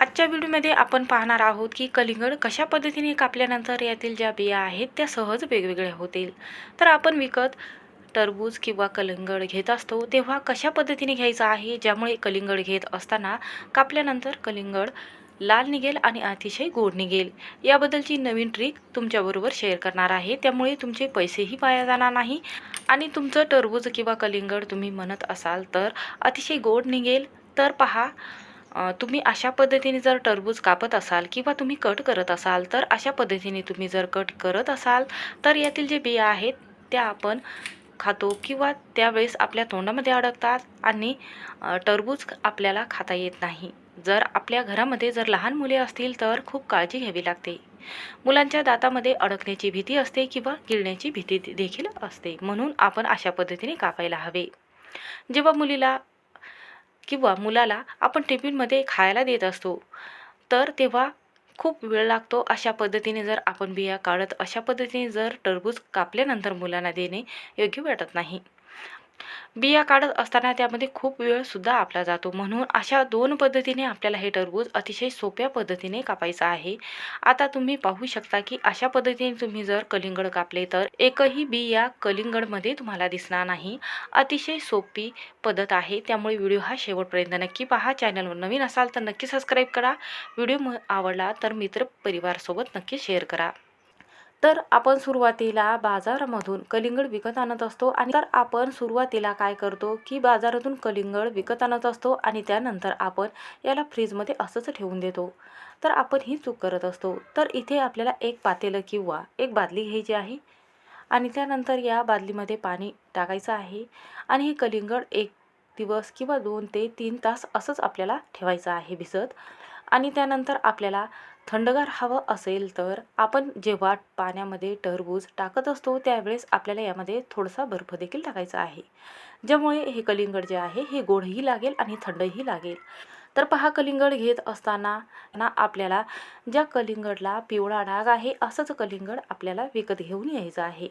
आजच्या व्हिडिओमध्ये आपण पाहणार आहोत की कलिंगड कशा पद्धतीने कापल्यानंतर यातील ज्या बिया आहेत त्या सहज वेगवेगळ्या होतील. तर आपण विकत टरबूज किंवा कलिंगड घेत असतो तेव्हा कशा पद्धतीने घ्यायचं आहे ज्यामुळे कलिंगड घेत असताना कापल्यानंतर कलिंगड लाल निघेल आणि अतिशय गोड निघेल. याबद्दलची नवीन ट्रिक तुमच्याबरोबर शेअर करणार आहे. त्यामुळे तुमचे पैसेही वाया जाणार नाही आणि तुमचं टरबूज किंवा कलिंगड तुम्ही म्हणत असाल तर अतिशय गोड निघेल. तर पहा तुम्ही अशा पद्धतीने जर टरबूज कापत असाल किंवा तुम्ही कट करत असाल तर अशा पद्धतीने तुम्ही जर कट करत असाल तर यातील जे बिया आहेत त्या आपण खातो किंवा त्यावेळेस आपल्या तोंडामध्ये अडकतात आणि टरबूज आपल्याला खाता येत नाही. जर आपल्या घरामध्ये जर लहान मुले असतील तर खूप काळजी घ्यावी लागते. मुलांच्या दातामध्ये अडकण्याची भीती असते किंवा गिळण्याची भीती देखील असते म्हणून आपण अशा पद्धतीने कापायला हवे. जेव्हा मुलीला किंवा मुलाला आपण टिफिनमध्ये खायला देत असतो. तर तेव्हा खूप वेळ लागतो अशा पद्धतीने जर आपण बिया काढत अशा पद्धतीने जर टरबूज कापल्यानंतर मुलांना देणे योग्य वाटत नाही. बिया काढत असताना त्यामध्ये खूप वेळसुद्धा आपला जातो. म्हणून अशा दोन पद्धतीने आपल्याला हे टरबूज अतिशय सोप्या पद्धतीने कापायचं आहे. आता तुम्ही पाहू शकता की अशा पद्धतीने तुम्ही जर कलिंगड कापले तर एकही बी या कलिंगडमध्ये तुम्हाला दिसणार नाही. अतिशय सोपी पद्धत आहे. त्यामुळे व्हिडिओ हा शेवटपर्यंत नक्की पहा. चॅनलवर नवीन असाल तर नक्की सबस्क्राईब करा. व्हिडिओ आवडला तर मित्र परिवारसोबत नक्की शेअर करा. तर आपण सुरुवातीला बाजारामधून कलिंगड विकत आणत असतो आणि तर आपण सुरुवातीला काय करतो की बाजारातून कलिंगड विकत आणत असतो आणि त्यानंतर आपण याला फ्रीजमध्ये असंच ठेवून देतो. तर आपण ही चूक करत असतो. तर इथे आपल्याला एक पातेलं किंवा एक बादली घ्यायची आहे आणि त्यानंतर या बादलीमध्ये पाणी टाकायचं आहे आणि हे कलिंगड एक दिवस किंवा दोन ते तीन तास असंच आपल्याला ठेवायचं आहे भिजत. आणि त्यानंतर आपल्याला थंडगार हवं असेल तर आपण जेव्हा पाण्यामध्ये टरबूज टाकत असतो त्यावेळेस आपल्याला यामध्ये थोडासा बर्फ देखील टाकायचा आहे. ज्यामुळे हे कलिंगड जे आहे हे गोडही लागेल आणि थंडही लागेल. तर पहा कलिंगड घेत असताना ना आपल्याला ज्या कलिंगडला पिवळा डाग आहे असंच कलिंगड आपल्याला विकत घेऊन यायचं आहे.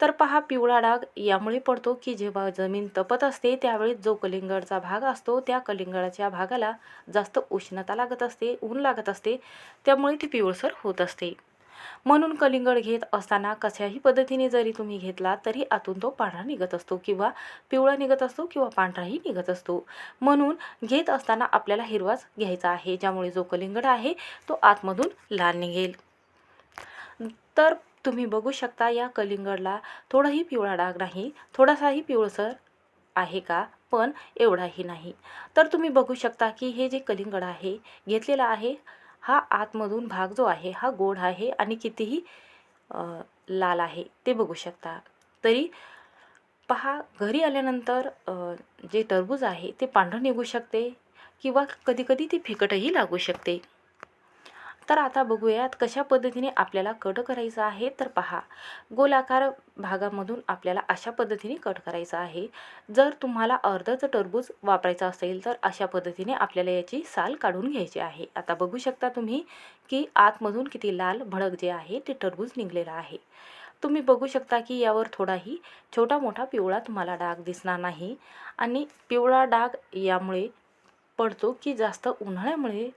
तर पहा पिवळा डाग यामुळे पडतो की जेव्हा जमीन तपत असते त्यावेळी जो कलिंगडचा भाग असतो त्या कलिंगडाच्या भागाला जास्त उष्णता लागत असते ऊन लागत असते त्यामुळे ती पिवळसर होत असते. म्हणून कलिंगड घेत असताना कशाही पद्धतीने जरी तुम्ही घेतला तरी आतून तो पांढरा निघत असतो किंवा पिवळा निघत असतो किंवा पांढराही निघत असतो. म्हणून घेत असताना आपल्याला हिरवाच घ्यायचा आहे ज्यामुळे जो कलिंगड आहे तो आतमधून लाल निघेल. तर तुम्ही बघू शकता या कलिंगडला थोडाही पिवळा डाग नाही थोडासाही पिवळसर आहे का? पण एवढाही नाही. तर तुम्ही बघू शकता की हे जे कलिंगड आहे घेतलेलं आहे हा आतमधून भाग जो आहे हा गोड आहे आणि कितीही लाल आहे ते बघू शकता. तरी पहा घरी आल्यानंतर जे टरबूज आहे ते पांढरं निघू शकते किंवा कधीकधी ती फिकटही लागू शकते. तर आता बघूयात कशा पद्धतीने आपल्याला कट करायचं आहे. तर पहा गोलाकार भागामधून आपल्याला अशा पद्धतीने कट करायचं आहे. जर तुम्हाला अर्धच टरबूज वापरायचं असेल तर अशा पद्धतीने आपल्याला याची साल काढून घ्यायची आहे. आता बघू शकता तुम्ही की आतमधून किती लाल भडक जे आहे ते टरबूज निघलेलं आहे. तुम्ही बघू शकता की यावर थोडाही छोटा मोठा पिवळा तुम्हाला डाग दिसणार नाही. आणि पिवळा डाग यामुळे पडतो की जास्त उन्हाळ्यामुळे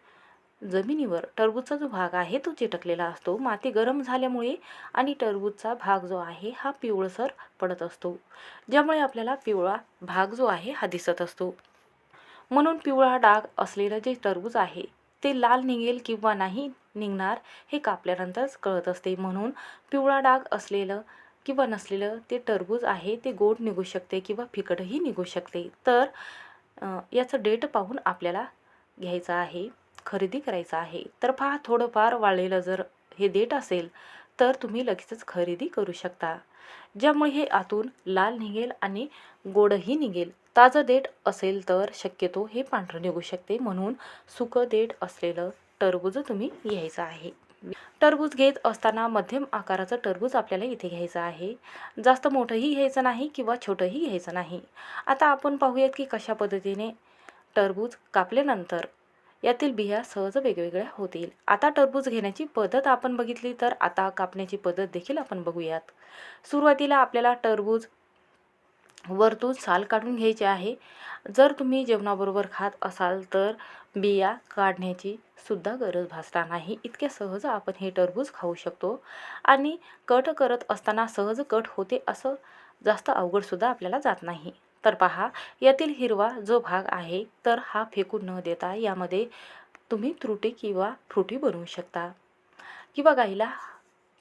जमिनीवर टरबूजचा जो भाग आहे तो चिटकलेला असतो. माती गरम झाल्यामुळे आणि टरबूजचा भाग जो आहे हा पिवळसर पडत असतो. ज्यामुळे आपल्याला पिवळा भाग जो आहे हा दिसत असतो. म्हणून पिवळा डाग असलेलं जे टरबूज आहे ते लाल निघेल किंवा नाही निघणार हे कापल्यानंतरच कळत असते. म्हणून पिवळा डाग असलेलं किंवा नसलेलं ते टरबूज आहे ते गोड निघू शकते किंवा फिकटही निघू शकते. तर याचं डेट पाहून आपल्याला घ्यायचं आहे. खरेदी करायचं आहे. तर पहा थोडंफार वाळलेलं जर हे देठ असेल तर तुम्ही लगेचच खरेदी करू शकता. ज्यामुळे हे आतून लाल निघेल आणि गोडही निघेल. ताजं देठ असेल तर शक्यतो हे पांढरं निघू शकते. म्हणून सुकं देठ असलेलं टरबूज तुम्ही घ्यायचं आहे. टरबूज घेत असताना मध्यम आकाराचं टरबूज आपल्याला इथे घ्यायचं आहे. जास्त मोठंही घ्यायचं नाही किंवा छोटंही घ्यायचं नाही. आता आपण पाहूयात की कशा पद्धतीने टरबूज कापल्यानंतर यातील बिया सहज वेगवेगळ्या होतील. आता टरबूज घेण्याची पद्धत आपण बघितली तर आता कापण्याची पद्धत देखील आपण बघूयात. सुरुवातीला आपल्याला टरबूज वरतून साल काढून घ्यायचे आहे. जर तुम्ही जेवणाबरोबर खात असाल तर बिया काढण्याची सुद्धा गरज भासणार नाही. इतक्या सहज आपण हे टरबूज खाऊ शकतो आणि कट करत असताना सहज कट होते असं जास्त अवघडसुद्धा आपल्याला जात नाही. तर पहा यातील हिरवा जो भाग आहे तर हा फेकून न देता यामध्ये तुम्ही त्रुटी किंवा फ्रुटी बनवू शकता. किंवा गाईला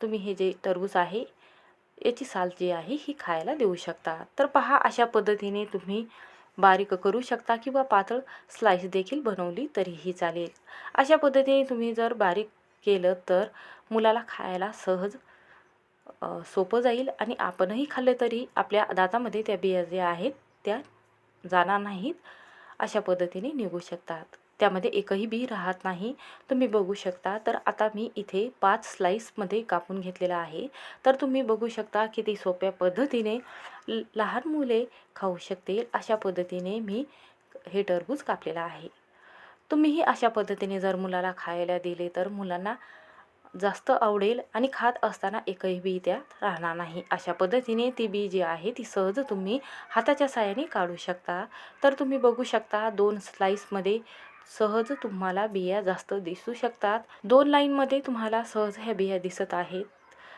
तुम्ही हे जे टरबूज आहे याची साल जी आहे ही खायला देऊ शकता. तर पहा अशा पद्धतीने तुम्ही बारीक करू शकता किंवा पातळ स्लाईस देखील बनवली तरीही चालेल. अशा पद्धतीने तुम्ही जर बारीक केलं तर मुलाला खायला सहज सोपं जाईल आणि आपणही खाल्ले तरी आपल्या दातामध्ये त्या बिया ज्या आहेत त्या जाणार नाहीत अशा पद्धतीने निघू शकतात. त्यामध्ये एकही बी राहत नाही तुम्ही बघू शकता. तर आता मी इथे पाच स्लाईसमध्ये कापून घेतलेला आहे. तर तुम्ही बघू शकता किती सोप्या पद्धतीने ल- लहान मुले खाऊ शकतील अशा पद्धतीने मी हे टरबूज कापलेलं आहे. तुम्हीही अशा पद्धतीने जर मुलाला खायला दिले तर मुलांना जास्त आवडेल आणि खात असताना एकही बी त्यात राहणार नाही. अशा पद्धतीने ती बी जी आहे ती सहज तुम्ही हाताच्या साहाय्याने काढू शकता. तर तुम्ही बघू शकता दोन स्लाईसमध्ये सहज तुम्हाला बिया जास्त दिसू शकतात. दोन लाईनमध्ये तुम्हाला सहज ह्या बिया दिसत आहेत.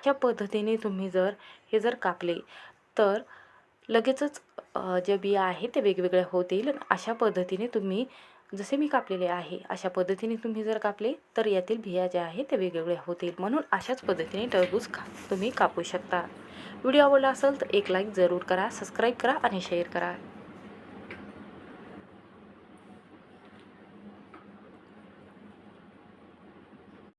अशा पद्धतीने तुम्ही जर हे जर कापले तर लगेचच जे ज्या बिया आहेत ते वेगवेगळ्या होतील. अशा पद्धतीने तुम्ही जसे मी कापलेले आहे अशा पद्धतीने तुम्ही जर कापले तर यातील बिया ज्या आहेत त्या वेगवेगळ्या होतील. म्हणून अशाच पद्धतीने टरबूज खा. तुम्ही कापू शकता. व्हिडिओ आवडला असेल तर एक लाईक जरूर करा सबस्क्राईब करा आणि शेअर करा.